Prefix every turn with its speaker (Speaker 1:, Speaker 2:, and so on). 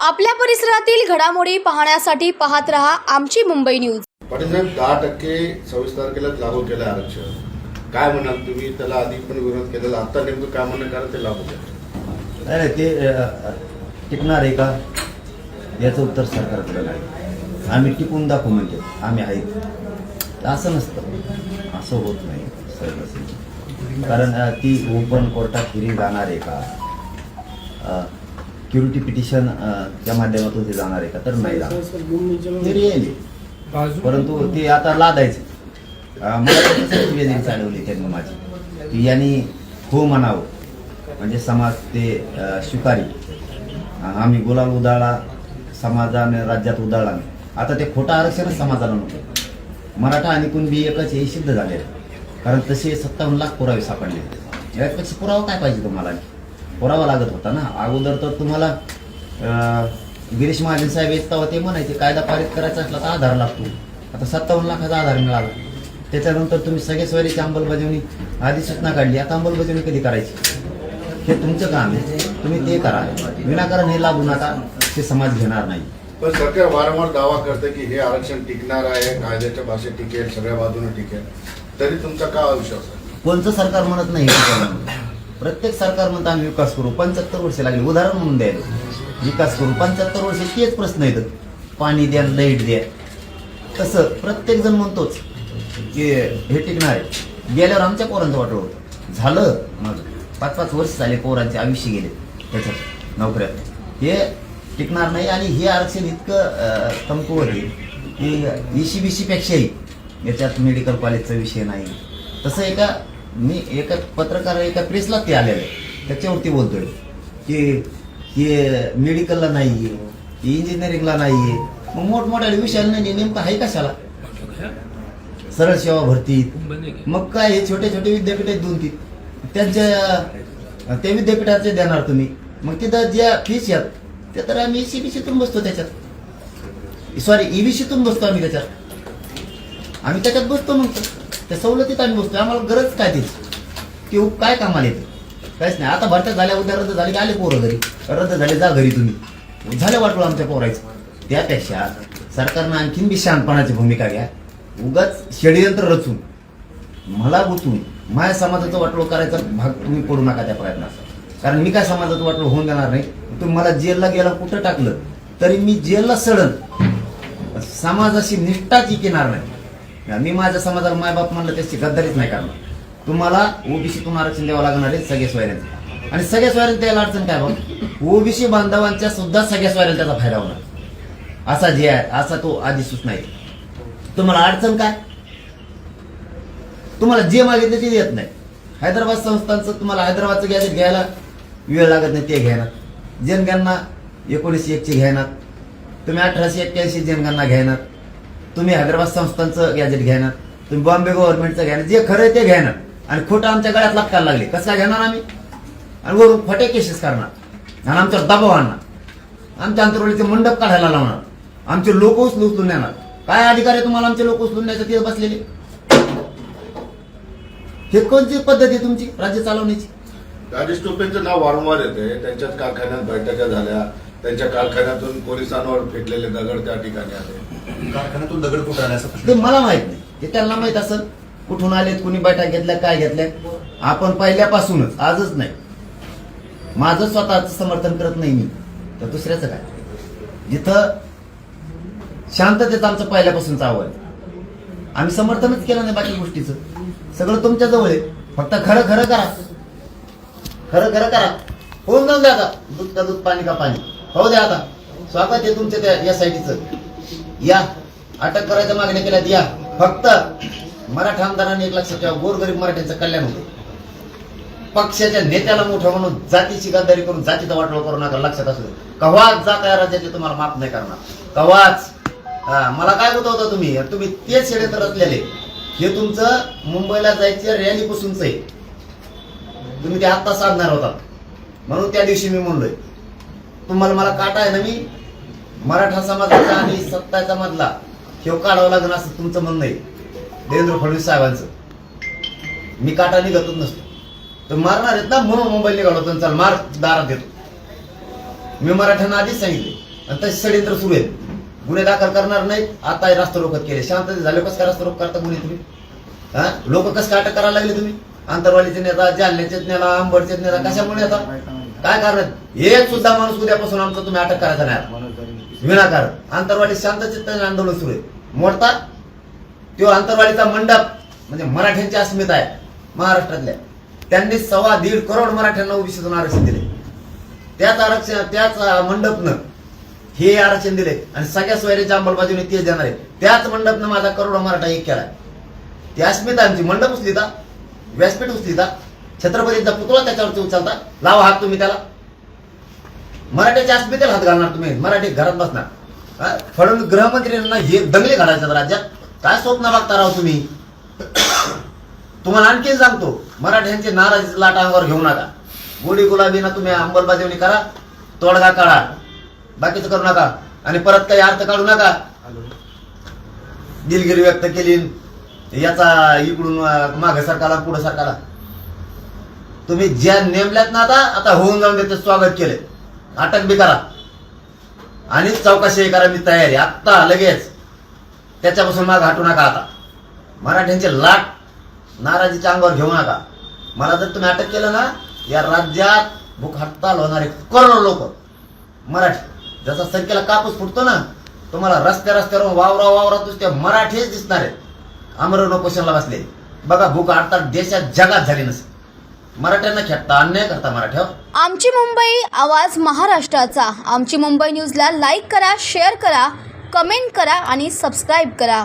Speaker 1: आपल्या परिसरातील घडामोडी पाहण्यासाठी पाहत रहा आमची मुंबई न्यूज.
Speaker 2: पाटील साहेब दहा टक्के सव्वीस तारखेलाच लागू केलं आरक्षण. काय म्हणाल तुम्ही? त्याला आधी पण विरोध केलेला. आता नेमकं काय म्हणणं कारण ते लागू केलं
Speaker 3: नाही नाही, ते टिकणार आहे का? याचं उत्तर सरकारकडे नाही. आम्ही टिकून दाखवू म्हणजे आम्ही आहेत. असं नसतं. असं होत नाही कारण ती ओपन कोर्टात फिरी जाणार आहे का? क्युरिटी पिटिशन च्या माध्यमातून ते जाणार आहे का? तर नाही जाणार. परंतु ते आता लादायचं. मला चालवली त्यांनी माझी. की यांनी हो म्हणावं. म्हणजे समाज ते स्वीकारी. आम्ही गुलाल उदाळा समाजाने राज्यात उदाळला आता ते खोटं आरक्षणच समाजाला नको. मराठा आणि कुणबी एकच हे सिद्ध झाले. कारण तसे सत्तावन्न लाख पुरावे सापडले यापेक्षा पुरावा काय पाहिजे तुम्हाला? पुरावा लागत होता ना. अगोदर तर तुम्हाला गिरीश महाजन साहेब येत तेव्हा ते म्हणायचे कायदा पारित करायचा असला तर आधार लागतो. आता सत्तावन्न लाखाचा आधार मिळाला. त्याच्यानंतर तुम्ही सगळे स्वरीची अंमलबजावणी अधिसूचना काढली. आता अंमलबजावणी कधी करायची? हे तुमचं काम आहे. तुम्ही ते करा. विनाकारण हे लागू नका. ते समाज घेणार नाही.
Speaker 2: पण सरकार वारंवार दावा करते की हे आरक्षण टिकणार आहे कायद्याच्या भाषेत टिकेल सगळ्या बाजूने टिकेल. तरी तुमचा का अविश्वास आहे
Speaker 3: कोणतं सरकार म्हणत नाही प्रत्येक सरकार म्हणतं आम्ही विकास करू पंच्याहत्तर वर्षे लागली. उदाहरण म्हणून द्यायला. विकास करू पंच्याहत्तर वर्षे तेच प्रश्न येतात पाणी द्या लाइट द्या. तसं प्रत्येक जण म्हणतोच की हे टिकणार आहे. गेल्यावर आमच्या पोरांचं वाटलं होतं. झालं. माझं पाच पाच वर्ष झाले पोरांचे आयुष्य गेले. त्याच्यात नोकऱ्यात. हे टिकणार नाही आणि हे आरक्षण इतकं अं, कमकुवत आहे की ईशी बीसी पेक्षाही याच्यात मेडिकल कॉलेजचा विषय नाही. तसं एका मी एका पत्रकार एका प्रेसला ते आलेलं. आहे त्याच्यावरती बोलतोय की हे मेडिकलला नाही आहे इंजिनिअरिंगला नाही आहे मग मोठमोठ्या विषयाला नाही नेमकं आहे कशाला? सरळ सेवा भरतीत मग काय हे छोटे छोटे विद्यापीठ आहेत दोन तीन. त्यांच्या त्या विद्यापीठाचे देणार तुम्ही. मग तिथं ज्या फीस आहेत ते तर आम्ही सीबीसीतून बसतो त्याच्यात. सॉरी ईबीसीतून बसतो आम्ही त्याच्यात. आम्ही त्याच्यात बसतो मग. त्या सवलतीत आम्ही बसतो. आम्हाला गरज काय त्याची? ते काय कामाला येते? काहीच नाही. आता भरत्या झाल्या उद्या रद्द झाले की आले पोरं घरी. रद्द झाले जा घरी तुम्ही. झालं वाटलं आमच्या पोरायचं. त्यापेक्षा सरकारनं आणखीन बी शहाणपणाची भूमिका घ्या. उगाच षडयंत्र रचून मला गुतून माझ्या समाजाचं वाटलो करायचा भाग तुम्ही पडू नका त्या प्रयत्नाचा. कारण मी काय समाजात वाटलं होऊन देणार नाही. तुम्ही मला जेलला गेला कुठं टाकलं? तरी मी जेलला सडन. समाजाशी निष्ठाच केणार नाही. मी माझ्या समाजाला मायबाप म्हणलं त्याची गद्दारीच नाही करणार. तुम्हाला ओबीसीतून आरक्षण द्यावं लागणार आहे सगळ्या सोयऱ्यांचं आणि सगळ्या सोयऱ्यांना त्याला अडचण काय बघ? ओबीसी बांधवांच्या सुद्धा सगळ्या सोयऱ्यांना त्याचा फायदा होणार. असा जे आहे असा तो आधी सूचना आहे. तुम्हाला अडचण काय? तुम्हाला जे मागितलं ते देत नाही. हैदराबाद संस्थांचं तुम्हाला हैदराबादचं गॅजेट घ्यायला वेळ लागत नाही ते घेणार जनगणना एकोणीसशे एकची घेणार. तुम्ही अठराशे एक्क्याऐंशी जनगणना घेणार. तुम्ही हैदराबाद संस्थांचं गॅजेट घेणार. तुम्ही बॉम्बे गव्हर्नमेंटचं घेणार. जे खरं ते घेणार. आणि खोटं आमच्या गळ्यात लागताना लागले. कसं काय घेणार आम्ही? आणि वरून फटे केसेस करणार. आणि आमच्यावर दबाव आणणार. आमच्या अंतरवलीचे मंडप काढायला लावणार. आमचे लोक उचलून उचलून नेणार. काय अधिकार आहे तुम्हाला आमचे लोक उचलून न्यायचं? तिथे बसलेले. हे कोणती पद्धत आहे तुमची? राज्य चालवण्याची?
Speaker 2: राजेश टोपेंचं नाव वारंवार येते त्यांच्याच कारखान्यात बैठका झाल्या. त्यांच्या कारखान्यातून पोलिसांवर फेकलेले दगड त्या ठिकाणी आले.
Speaker 4: कारखान्यातून दगड कुठं आला असा
Speaker 3: ते मला माहीत नाही. ते त्यांना माहीत असेल. कुठून आलेत कुणी बैठक घेतल्या काय घेतल्या? आपण पहिल्यापासूनच आजच नाही. माझं स्वतःच समर्थन करत नाही मी. तर दुसऱ्याचं काय? जिथं शांततेत आमचं पहिल्यापासूनच आवड आम्ही समर्थनच केलं नाही बाकी गोष्टीचं. सगळं तुमच्या जवळ आहे. फक्त खरं खरं करा. खरं खरं करा. होऊन जाऊन द्या आता. दूध का दूध पाणी का पाणी. हो द्या आता. स्वागत आहे तुमच्या त्या या साईडचं या. अटक करायच्या मागण्या केल्यात. या. फक्त मराठा आमदारांनी एक लक्षात ठेवा. गोरगरीब मराठ्यांचं कल्याण होते. पक्षाच्या नेत्याला मोठं म्हणून जातीची गद्दारी करून जातीचा वाटोळ करू नका. लक्षात असू दे. कव्हाच जात या राज्याचे तुम्हाला माफ नाही करणार. कव्हाच हा, मला काय होता तुम्ही? तुम्ही तेच षडयंत्र असलेले हे तुमचं मुंबईला जायचं रॅली पासूनच आहे. तुम्ही ते आत्ता साधणार होता म्हणून त्या दिवशी मी म्हणलोय तुम्हाला मला काटा आहे ना मी? मराठा समाजाचा आणि सत्ताचा मधला हे काढावं लागेल असं तुमचं म्हणणं आहे. देवेंद्र फडणवीस साहेबांचं. मी काटा निघतच नसतो. तर मारणार आहेत ना म्हणून मोबाईल निघालो होतो मार दारात देतो मी मराठ्यांना आधीच सांगितले. आणि तसे षडयंत्र सुरू आहेत. गुन्हे दाखल करणार नाहीत. आता रास्ता रोखत केले. शांतते झाले कसं काय रास्ता रोख करता गुन्हे तुम्ही? हा? लोक कसं काय अटक करायला लागले तुम्ही? आंतरवाडीचे नेता जालन्याचे नेता अंबडचे नेता कशामुळे येतात? काय कारण? एक सुद्धा माणूस उद्यापासून आमचा तुम्ही अटक करायचा नाही. विनाकारण. आंतरवाडी शांतचित्ताने आंदोलन सुरू आहे. मोडतात तो आंतरवाडीचा मंडप म्हणजे मराठ्यांची अस्मिता आहे महाराष्ट्रातल्या. त्यांनी सव्वा दीड करोड मराठ्यांना ओबीसीतून आरक्षण दिले. त्याच आरक्षण त्याच मंडपनं हे आरक्षण दिले. आणि सगळ्या सोयऱ्याच्या अंमलबजावणी तेच देणार आहे. त्याच मंडपनं माझा करोड मराठा एक केलाय. ती अस्मिता आमची. मंडप उचलिता व्यासपीठ उचलिता छत्रपतींचा पुतळा त्याच्यावरती उचलता. लावा हात तुम्ही त्याला. मराठ्याच्या अस्मितेला हात घालणार तुम्ही. मराठी घरात बसणार. फडणवीस गृहमंत्र्यांना हे दंगली घालायच्यात राज्यात. काय स्वप्न बघता राव तुम्ही? तुम्हाला आणखीन सांगतो. मराठ्यांचे नाराज लाटा अंगावर घेऊ नका. गोडी गुलाबीना तुम्ही अंमलबजावणी करा. तोडगा काढा. बाकीचं करू नका. आणि परत काही अर्थ काढू नका. दिलगिरी व्यक्त केली. याचा इकडून माग सरकारला पुढे सरकारला तुम्ही ज्या नेमल्यात ना आता आता होऊन जाऊन त्याचं स्वागत केले अटक बी करा. आणि चौकशी करा मी तयारी आत्ता लगेच त्याच्यापासून माग हटू नका आता. मराठ्यांचे लाट नाराजीच्या अंगावर घेऊ नका. मला जर तुम्ही अटक केलं ना या राज्यात भूक हत्ताल होणारे करोडो लोक मराठी जसा संख्येला कापूस फुटतो ना तुम्हाला रस्त्या रस्त्यावर वावरा वावरा दुसऱ्या मराठीच दिसणार आहे अमरण उपोषणाला बसले. बघा भूक हडताल देशात जगात झाली नसेल. मराठ्यांना खेळता अन्याय करता मराठ्यावर.
Speaker 1: आमची मुंबई आवाज महाराष्ट्राचा. आमची मुंबई न्यूजला लाईक करा शेअर करा कमेंट करा आणि सबस्क्राईब करा.